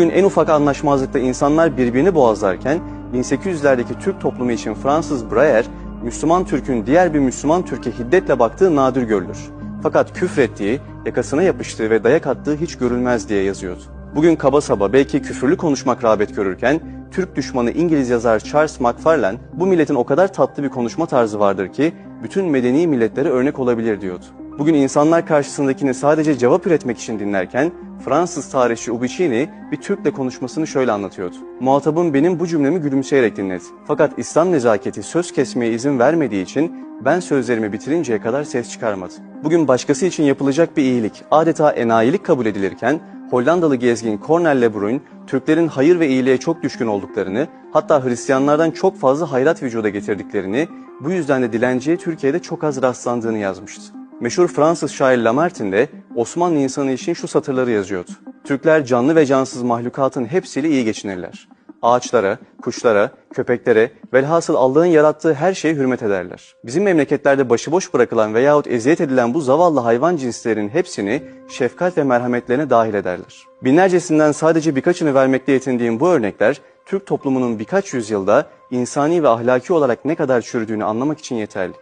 Bugün en ufak anlaşmazlıkta insanlar birbirini boğazlarken 1800'lerdeki Türk toplumu için Fransız Breyer, Müslüman Türk'ün diğer bir Müslüman Türk'e hiddetle baktığı nadir görülür. Fakat küfrettiği, yakasına yapıştığı ve dayak attığı hiç görülmez diye yazıyordu. Bugün kaba saba belki küfürlü konuşmak rağbet görürken Türk düşmanı İngiliz yazar Charles Macfarlane bu milletin o kadar tatlı bir konuşma tarzı vardır ki bütün medeni milletlere örnek olabilir diyordu. Bugün insanlar karşısındakini sadece cevap üretmek için dinlerken Fransız tarihçi Ubicini bir Türk'le konuşmasını şöyle anlatıyordu. Muhatabım benim bu cümlemi gülümseyerek dinledi. Fakat İslam nezaketi söz kesmeye izin vermediği için ben sözlerimi bitirinceye kadar ses çıkarmadı. Bugün başkası için yapılacak bir iyilik adeta enayilik kabul edilirken Hollandalı gezgin Cornel Le Bruyne, Türklerin hayır ve iyiliğe çok düşkün olduklarını, hatta Hristiyanlardan çok fazla hayrat vücuda getirdiklerini, bu yüzden de dilenciye Türkiye'de çok az rastlandığını yazmıştı. Meşhur Fransız şair Lamartine de Osmanlı insanı için şu satırları yazıyordu. Türkler canlı ve cansız mahlukatın hepsiyle iyi geçinirler. Ağaçlara, kuşlara, köpeklere, velhasıl Allah'ın yarattığı her şeye hürmet ederler. Bizim memleketlerde başıboş bırakılan veyahut eziyet edilen bu zavallı hayvan cinslerin hepsini şefkat ve merhametlerine dahil ederler. Binlercesinden sadece birkaçını vermekte yetindiğim bu örnekler, Türk toplumunun birkaç yüzyılda insani ve ahlaki olarak ne kadar çürüdüğünü anlamak için yeterli.